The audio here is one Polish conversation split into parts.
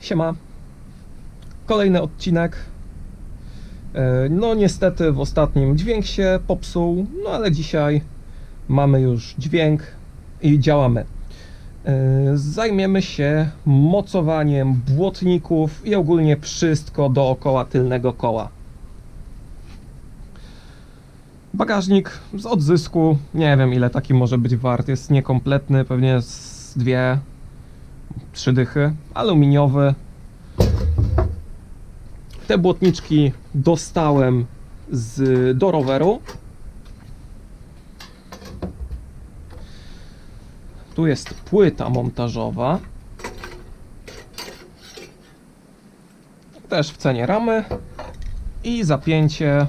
Siema. Kolejny odcinek. E, No niestety w ostatnim dźwięk się popsuł, no ale dzisiaj mamy już dźwięk i działamy. E, Zajmiemy się mocowaniem błotników i ogólnie wszystko dookoła tylnego koła. Bagażnik z odzysku, nie wiem ile taki może być wart, jest niekompletny, pewnie z dwie, trzy dychy, aluminiowy. Te błotniczki dostałem z, do roweru. Tu jest płyta montażowa. Też w cenie ramy i zapięcie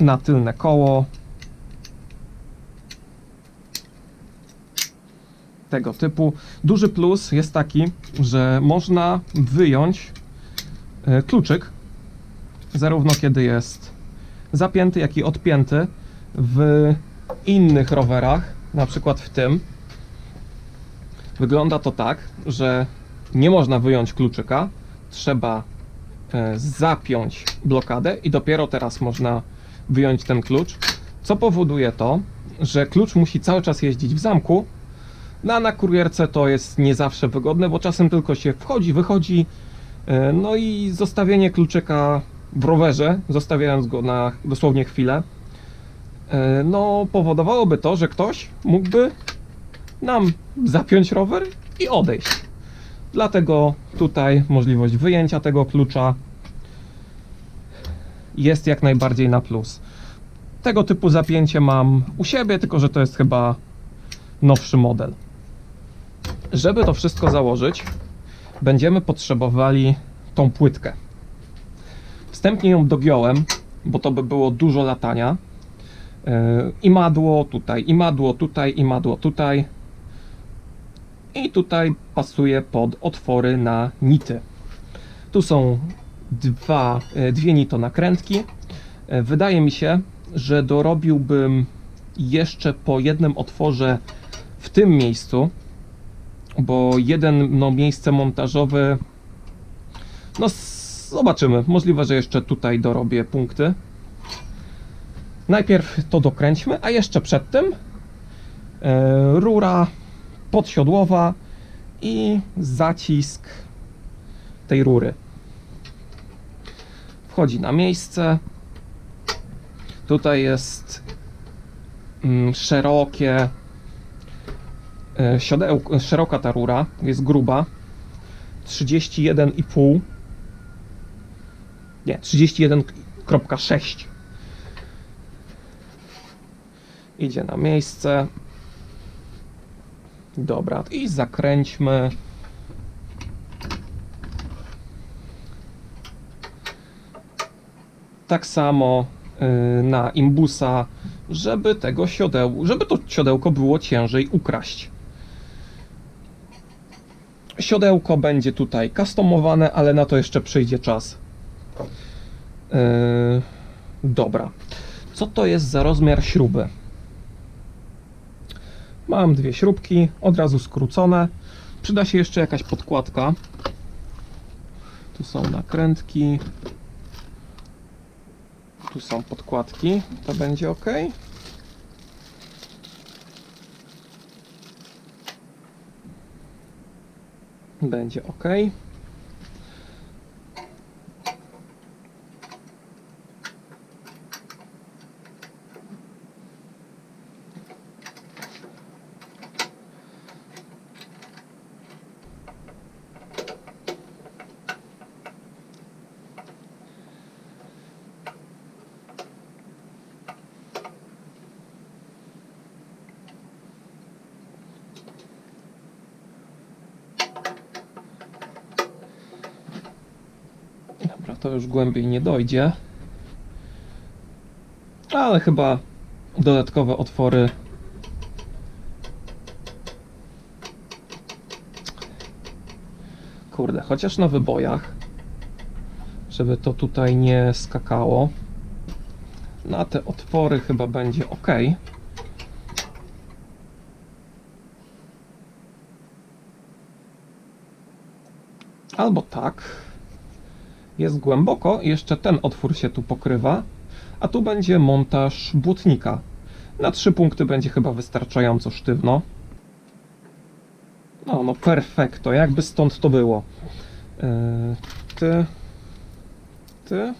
na tylne koło tego typu. Duży plus jest taki, że można wyjąć e, kluczyk, zarówno kiedy jest zapięty, jak i odpięty w innych rowerach, na przykład w tym. Wygląda to tak, że nie można wyjąć kluczyka, trzeba e, zapiąć blokadę i dopiero teraz można wyjąć ten klucz, co powoduje to, że klucz musi cały czas jeździć w zamku, no na kurierce to jest nie zawsze wygodne, bo czasem tylko się wchodzi, wychodzi, e, no i zostawienie kluczyka w rowerze, zostawiając go na dosłownie chwilę, e, no powodowałoby to, że ktoś mógłby nam zapiąć rower i odejść. Dlatego tutaj możliwość wyjęcia tego klucza jest jak najbardziej na plus. Tego typu zapięcie mam u siebie, tylko że to jest chyba nowszy model. Żeby to wszystko założyć, będziemy potrzebowali tą płytkę. Wstępnie ją dogiąłem, bo to by było dużo latania. Yy, I madło tutaj, i madło tutaj, i madło tutaj. I tutaj pasuje pod otwory na nity. Tu są dwa, e, dwie nito nakrętki. E, Wydaje mi się, że dorobiłbym jeszcze po jednym otworze w tym miejscu, bo jeden no, miejsce montażowe. No, zobaczymy. Możliwe, że jeszcze tutaj dorobię punkty. Najpierw to dokręćmy, a jeszcze przed tym e, rura podsiodłowa i zacisk tej rury wchodzi na miejsce. Tutaj jest mm, szerokie siodełko, szeroka ta rura, jest gruba. 31,5 nie, 31,6 idzie na miejsce. Dobra, i zakręćmy tak samo y, na imbusa, żeby tego siodeł, żeby to siodełko było ciężej ukraść. Siodełko będzie tutaj customowane, ale na to jeszcze przyjdzie czas. Yy, dobra. Co to jest za rozmiar śruby? Mam dwie śrubki, od razu skrócone. Przyda się jeszcze jakaś podkładka. Tu są nakrętki. Tu są podkładki, to będzie ok. Będzie ok. Dobra, to już głębiej nie dojdzie. Ale chyba dodatkowe otwory. Kurde, chociaż na wybojach, żeby to tutaj nie skakało. Na te otwory chyba będzie ok. Albo tak. Jest głęboko, jeszcze ten otwór się tu pokrywa, a tu będzie montaż błotnika. Na trzy punkty będzie chyba wystarczająco sztywno. No, no perfekto, jakby stąd to było. Yy, ty, ty.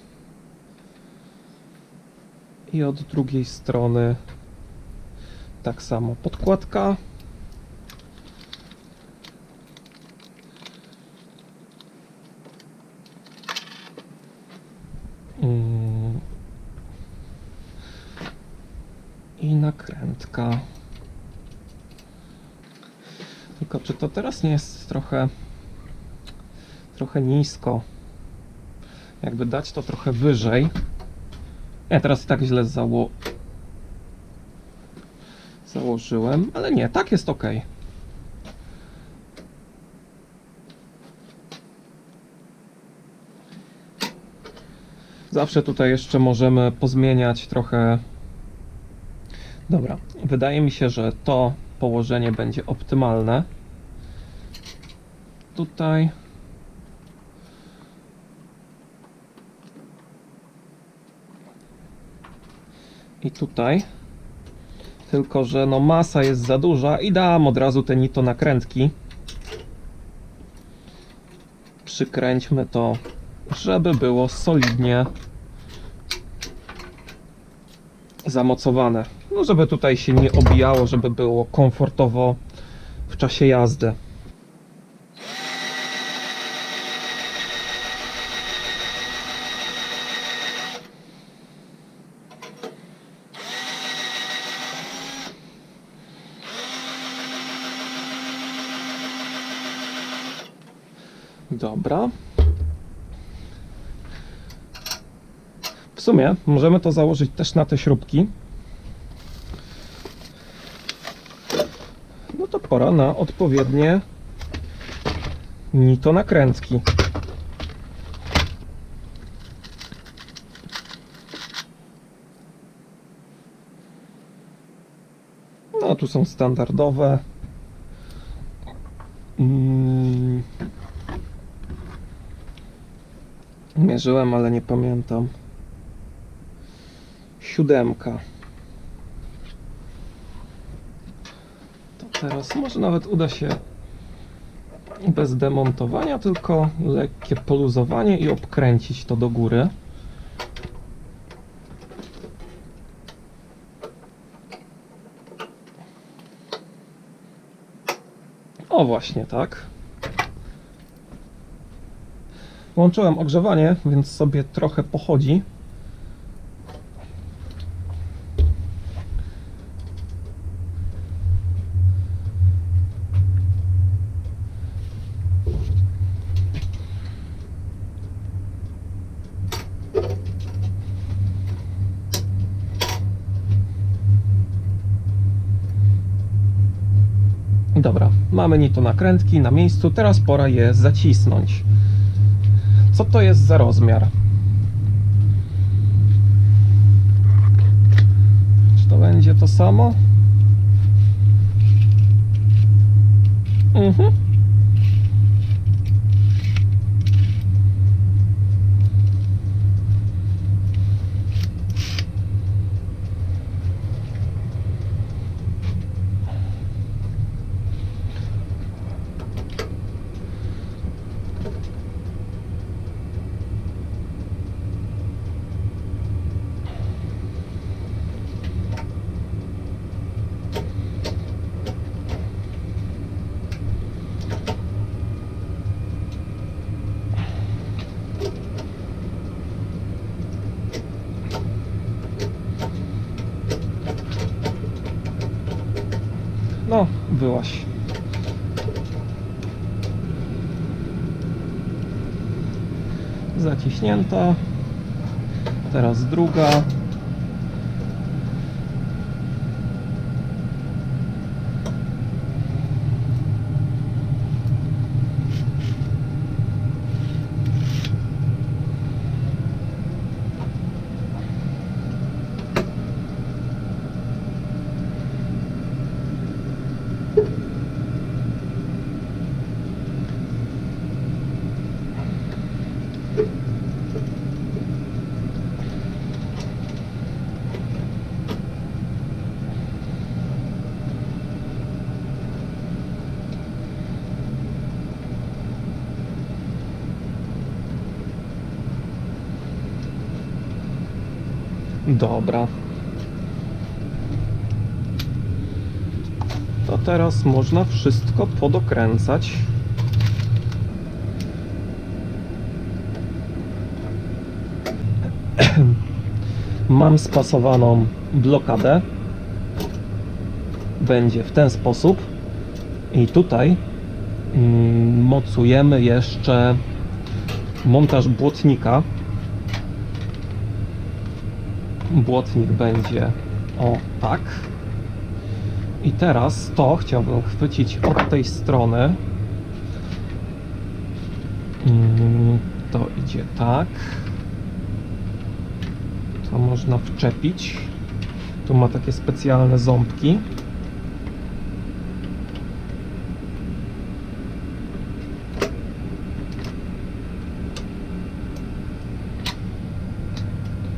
I od drugiej strony tak samo podkładka. Mm. I nakrętka. Tylko czy to teraz nie jest trochę trochę nisko? Jakby dać to trochę wyżej. Nie, teraz i tak źle zało... założyłem, ale nie, tak jest ok. Zawsze tutaj jeszcze możemy pozmieniać trochę. Dobra, wydaje mi się, że to położenie będzie optymalne. Tutaj. I tutaj. Tylko, że no masa jest za duża i dam od razu te nito nakrętki. Przykręćmy to, żeby było solidnie zamocowane. No, żeby tutaj się nie obijało, żeby było komfortowo w czasie jazdy. Dobra. W sumie możemy to założyć też na te śrubki. No to pora na odpowiednie nito nakrętki. No tu są standardowe. Mm. Mierzyłem, ale nie pamiętam. Siódemka. Teraz może nawet uda się bez demontowania, tylko lekkie poluzowanie i obkręcić to do góry. O właśnie, tak. Włączyłem ogrzewanie, więc sobie trochę pochodzi. Dobra, mamy nito nakrętki na miejscu, teraz pora je zacisnąć. Co to jest za rozmiar? Czy to będzie to samo? Mhm. No, byłaś. Zaciśnięta. Teraz druga. Dobra. To teraz można wszystko podokręcać. Mam spasowaną blokadę. Będzie w ten sposób. I tutaj mm, mocujemy jeszcze montaż błotnika. Błotnik będzie o tak. I teraz to chciałbym chwycić od tej strony. Mm, To idzie tak. To można wczepić. Tu ma takie specjalne ząbki.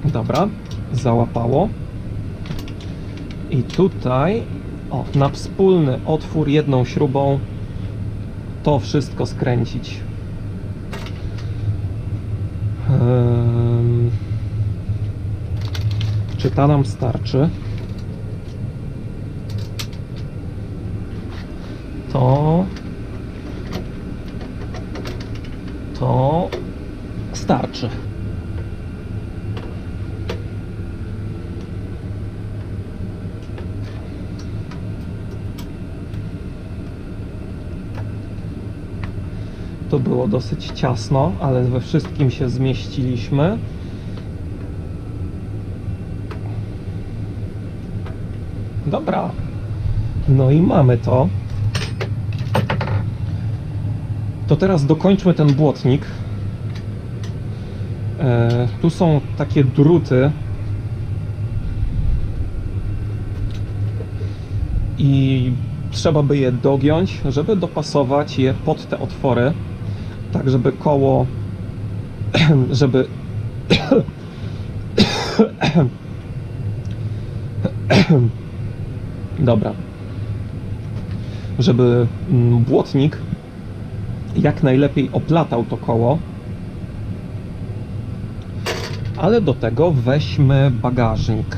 Dobra, załapało. I tutaj, o, na wspólny otwór jedną śrubą to wszystko skręcić. Ehm, czy ta nam starczy? To. To starczy. To było dosyć ciasno, ale we wszystkim się zmieściliśmy. Dobra. No i mamy to. To teraz dokończmy ten błotnik. E, tu są takie druty. I trzeba by je dogiąć, żeby dopasować je pod te otwory, tak żeby koło, żeby Dobra. Żeby mm, błotnik jak najlepiej oplatał to koło. Ale do tego weźmy bagażnik.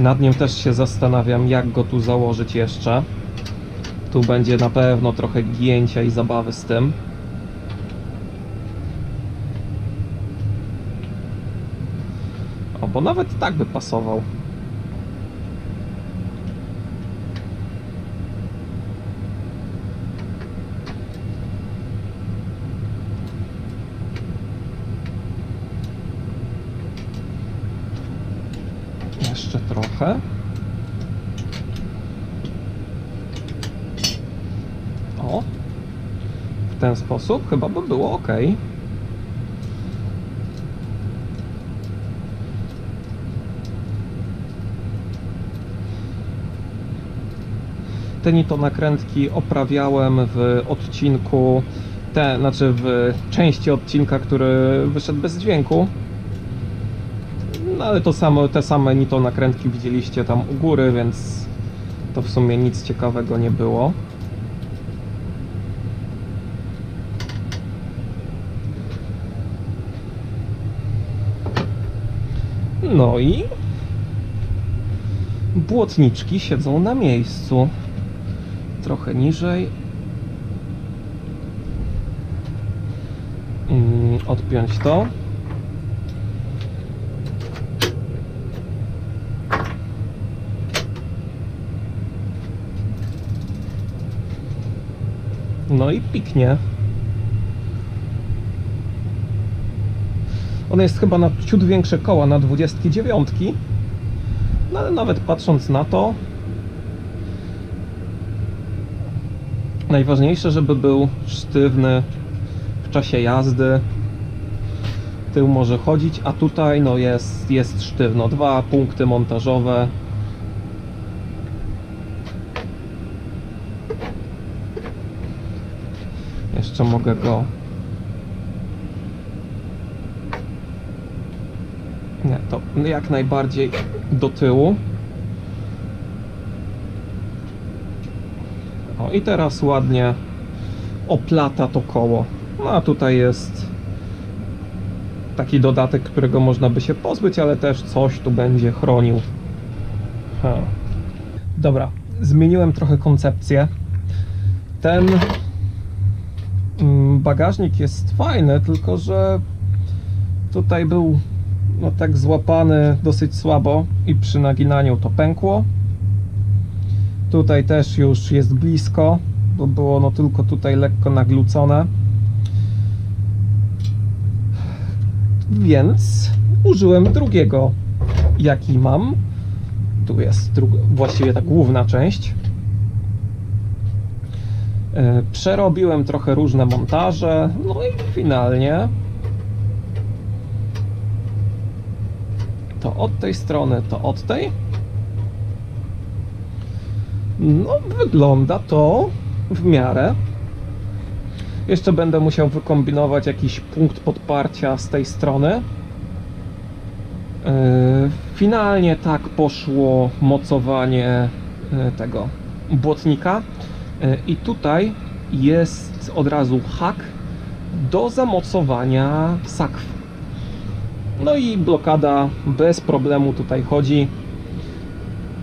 Nad nim też się zastanawiam, jak go tu założyć jeszcze. Tu będzie na pewno trochę gięcia i zabawy z tym. O, bo nawet tak by pasował. Jeszcze trochę. O. W ten sposób chyba by było ok. Te nito nakrętki oprawiałem w odcinku, te, znaczy w części odcinka, który wyszedł bez dźwięku. No ale to samo, te same nito nakrętki widzieliście tam u góry, więc to w sumie nic ciekawego nie było. No i błotniczki siedzą na miejscu. Trochę niżej. Mm, Odpiąć to. No i piknie. One jest chyba na ciut większe koła na 29. No ale nawet patrząc na to, najważniejsze, żeby był sztywny w czasie jazdy. Tył może chodzić, a tutaj no jest, jest sztywno. Dwa punkty montażowe. Jeszcze mogę go. Nie, to jak najbardziej do tyłu. O i teraz ładnie oplata to koło. No a tutaj jest taki dodatek, którego można by się pozbyć, ale też coś tu będzie chronił. Ha. Dobra, zmieniłem trochę koncepcję. Ten bagażnik jest fajny, tylko że tutaj był no tak złapany dosyć słabo i przy naginaniu to pękło. Tutaj też już jest blisko, bo było no tylko tutaj lekko naglucone. Więc użyłem drugiego, jaki mam. Tu jest drug- właściwie ta główna część. E, Przerobiłem trochę różne montaże, no i finalnie to od tej strony, to od tej. No, wygląda to w miarę. Jeszcze będę musiał wykombinować jakiś punkt podparcia z tej strony. Yy, Finalnie tak poszło mocowanie yy, tego błotnika. Yy, I tutaj jest od razu hak do zamocowania sakw. No i blokada bez problemu tutaj chodzi.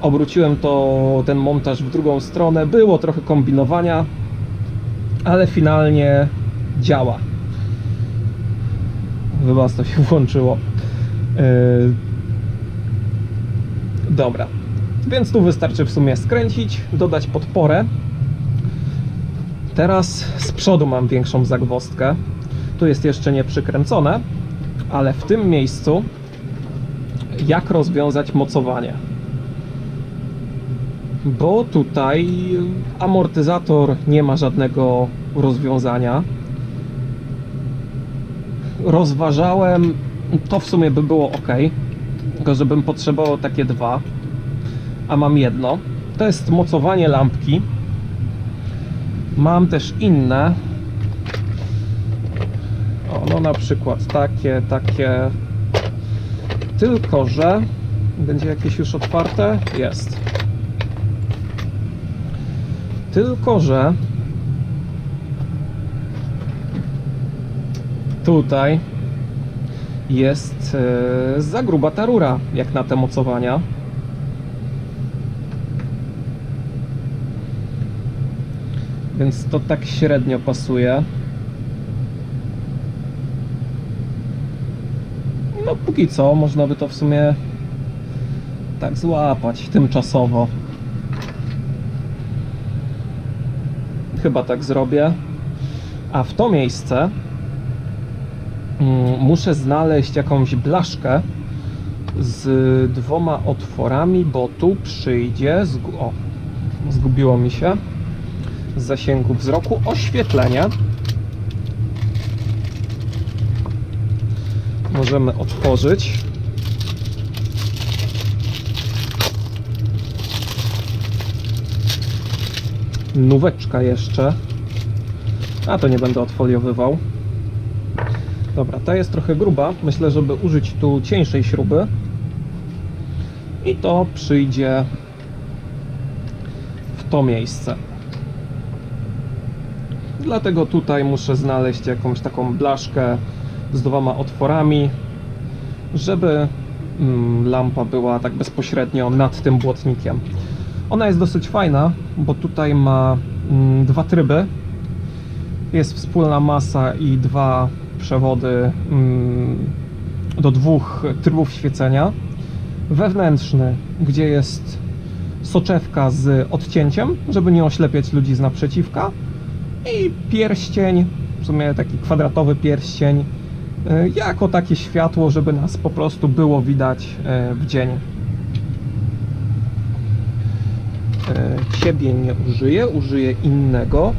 Obróciłem to, ten montaż w drugą stronę. Było trochę kombinowania, ale finalnie działa. Chyba to się włączyło. Yy, Dobra. Więc tu wystarczy w sumie skręcić, dodać podporę. Teraz z przodu mam większą zagwozdkę. Tu jest jeszcze nie przykręcone, ale w tym miejscu jak rozwiązać mocowanie. Bo tutaj amortyzator nie ma żadnego rozwiązania. Rozważałem, to w sumie by było ok, tylko żebym potrzebował takie dwa, a mam jedno. To jest mocowanie lampki. Mam też inne. O, no na przykład takie, takie. Tylko, że będzie jakieś już otwarte? Jest. Tylko, że tutaj jest e, za gruba ta rura, jak na te mocowania. Więc to tak średnio pasuje. No póki co można by to w sumie tak złapać tymczasowo. Chyba tak zrobię. A w to miejsce mm, muszę znaleźć jakąś blaszkę z dwoma otworami, bo tu przyjdzie. O, zgubiło mi się z zasięgu wzroku oświetlenie. Możemy otworzyć. Nóweczka jeszcze. A to nie będę odfoliowywał. Dobra, ta jest trochę gruba. Myślę, żeby użyć tu cieńszej śruby. I to przyjdzie w to miejsce. Dlatego tutaj muszę znaleźć jakąś taką blaszkę z dwoma otworami, żeby mm, lampa była tak bezpośrednio nad tym błotnikiem. Ona jest dosyć fajna, bo tutaj ma mm, dwa tryby. Jest wspólna masa i dwa przewody mm, do dwóch trybów świecenia. Wewnętrzny, gdzie jest soczewka z odcięciem, żeby nie oślepiać ludzi z naprzeciwka i pierścień, w sumie taki kwadratowy pierścień, y, jako takie światło, żeby nas po prostu było widać y, w dzień. Y, Ciebie nie użyję, użyję innego.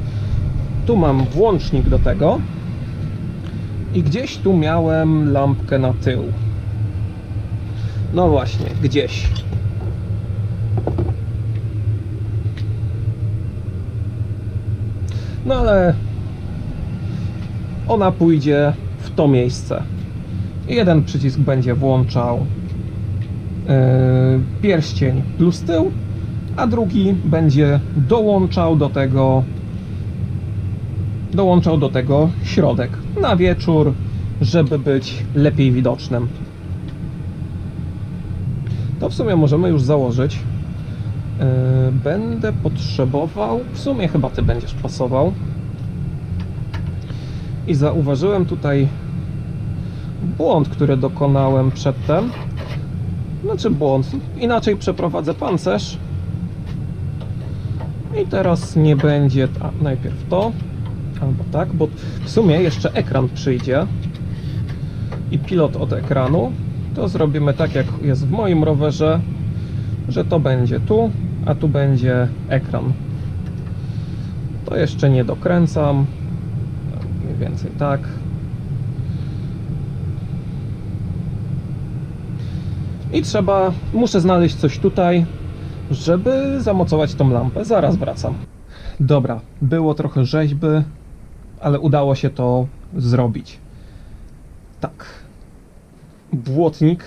Tu mam włącznik do tego i gdzieś tu miałem lampkę na tył. No właśnie, gdzieś. No ale ona pójdzie w to miejsce. Jeden przycisk będzie włączał yy, pierścień plus tył, a drugi będzie dołączał do tego dołączał do tego środek na wieczór, żeby być lepiej widocznym. To w sumie możemy już założyć. Yy, Będę potrzebował, w sumie chyba ty będziesz pasował. I zauważyłem tutaj błąd, który dokonałem przedtem. Znaczy błąd, inaczej przeprowadzę pancerz. I teraz nie będzie, a najpierw to, albo tak, bo w sumie jeszcze ekran przyjdzie i pilot od ekranu. To zrobimy tak, jak jest w moim rowerze, że to będzie tu, a tu będzie ekran. To jeszcze nie dokręcam. Mniej więcej tak. I trzeba, muszę znaleźć coś tutaj, żeby zamocować tą lampę. Zaraz wracam. Dobra, było trochę rzeźby, ale udało się to zrobić. Tak. Błotnik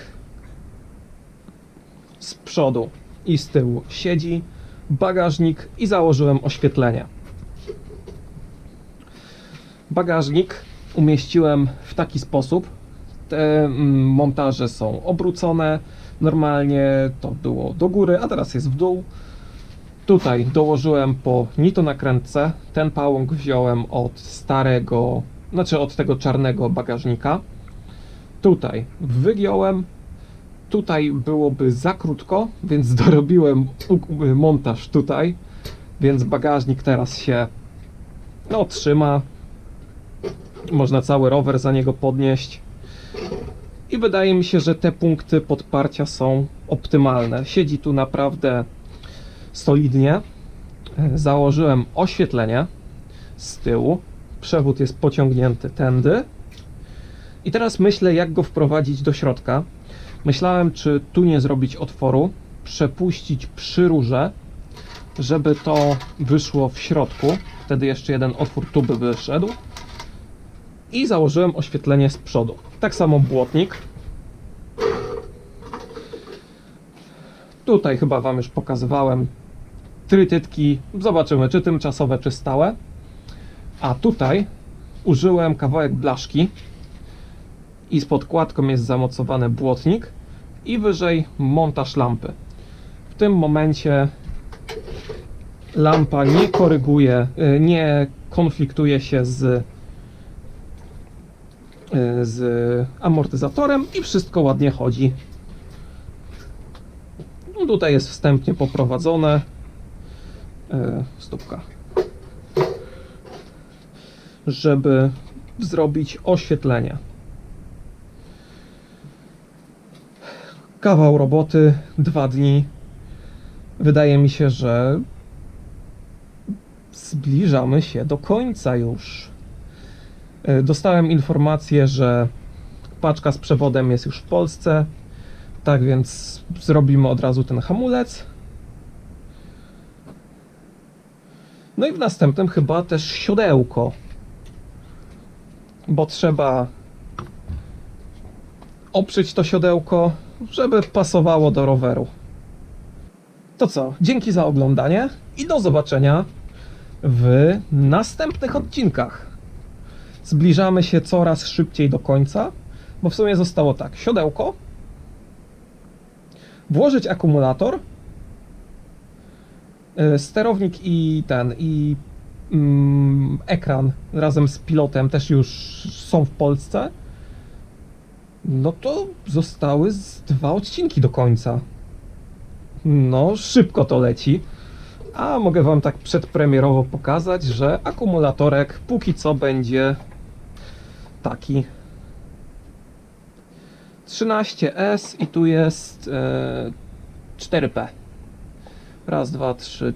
z przodu i z tyłu siedzi, bagażnik i założyłem oświetlenie. Bagażnik umieściłem w taki sposób. Te mm, montaże są obrócone. Normalnie to było do góry, a teraz jest w dół. Tutaj dołożyłem po nitonakrętce. Ten pałąk wziąłem od starego, znaczy od tego czarnego bagażnika. Tutaj wygiąłem. Tutaj byłoby za krótko, więc dorobiłem montaż tutaj. Więc bagażnik teraz się no, trzyma. Można cały rower za niego podnieść. I wydaje mi się, że te punkty podparcia są optymalne. Siedzi tu naprawdę solidnie. E, Założyłem oświetlenie z tyłu. Przewód jest pociągnięty tędy. I teraz myślę, jak go wprowadzić do środka. Myślałem, czy tu nie zrobić otworu, przepuścić przy rurze, żeby to wyszło w środku. Wtedy jeszcze jeden otwór tu by wyszedł. I założyłem oświetlenie z przodu. Tak samo błotnik. Tutaj chyba Wam już pokazywałem trytytki. Zobaczymy, czy tymczasowe, czy stałe. A tutaj użyłem kawałek blaszki i z podkładką jest zamocowany błotnik i wyżej montaż lampy. W tym momencie lampa nie koryguje, y, nie konfliktuje się z, y, z amortyzatorem i wszystko ładnie chodzi. No tutaj jest wstępnie poprowadzone. E, Stópka. Żeby zrobić oświetlenie. Kawał roboty, dwa dni. Wydaje mi się, że zbliżamy się do końca już. E, Dostałem informację, że paczka z przewodem jest już w Polsce. Tak więc zrobimy od razu ten hamulec. No i w następnym chyba też siodełko. Bo trzeba oprzeć to siodełko, żeby pasowało do roweru. To co? Dzięki za oglądanie i do zobaczenia w następnych odcinkach. Zbliżamy się coraz szybciej do końca, bo w sumie zostało tak: siodełko, włożyć akumulator, y, sterownik i ten, i mm, ekran razem z pilotem też już są w Polsce. No to zostały z dwa odcinki do końca. No, szybko to leci. A mogę Wam tak przedpremierowo pokazać, że akumulatorek póki co będzie taki. 13S i tu jest e, 4P. Raz, dwa, trzy,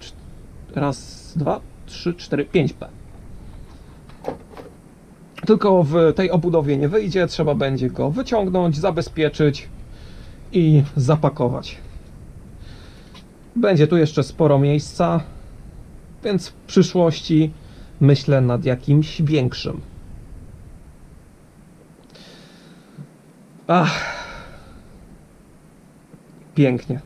raz, dwa, trzy, cztery, 5P. Tylko w tej obudowie nie wyjdzie, trzeba będzie go wyciągnąć, zabezpieczyć i zapakować. Będzie tu jeszcze sporo miejsca, więc w przyszłości myślę nad jakimś większym. Ach. Pięknie.